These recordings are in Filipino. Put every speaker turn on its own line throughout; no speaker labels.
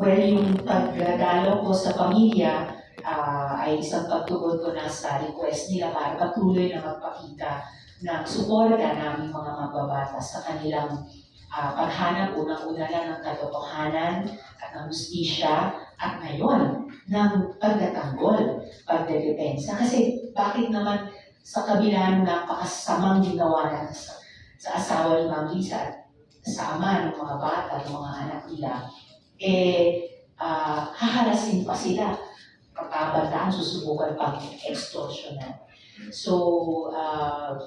Well, yung pagdalo ko sa pamilya ah, ay isang pagtugon ko na sa request nila para patuloy na magpakita ng suporta namin mga magbabata sa kanilang ah, paghanap unang-una na ng katotohanan at ng justisya at ngayon ng pagtatanggol, pagdedepensa. Kasi bakit naman sa kabila ng napakasamang ginawa na sa, sa asawa ni Ma'am at sa ama ng mga bata, ng mga anak nila, eh, ah, haharasin pa sila. Pagkabataan, susubukan pang extortionan. So, uh,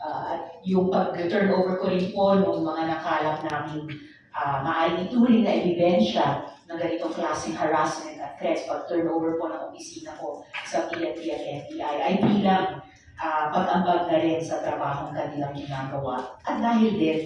uh, yung pag-turn over ko rin po ng mga nakalap namin uh, maaaring ituring na ebidensya ng ganitong klaseng harassment at threats, pag-turn over po ng opisina ko sa PNP at NBI ay bilang uh, pag-ambag na rin sa trabahong kanilang ginagawa. At dahil din,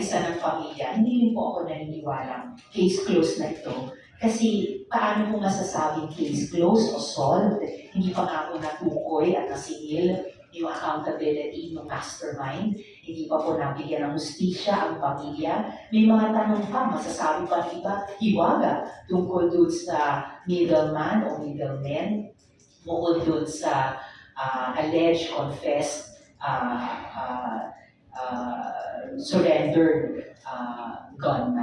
kaisa ng pamilya, hindi rin po ako naniniwala case closed na ito. Kasi paano ko masasabing case closed o solved? Hindi pa nga ako natukoy at nasingil yung accountability ng mastermind. Hindi pa po nabigyan ng hustisya ang pamilya. May mga tanong pa, masasabi pa ng iba, hiwaga tungkol dun sa middleman o middlemen, bukod dun sa ah, alleged, confessed, ah, ah, ah, surrendered uh, gun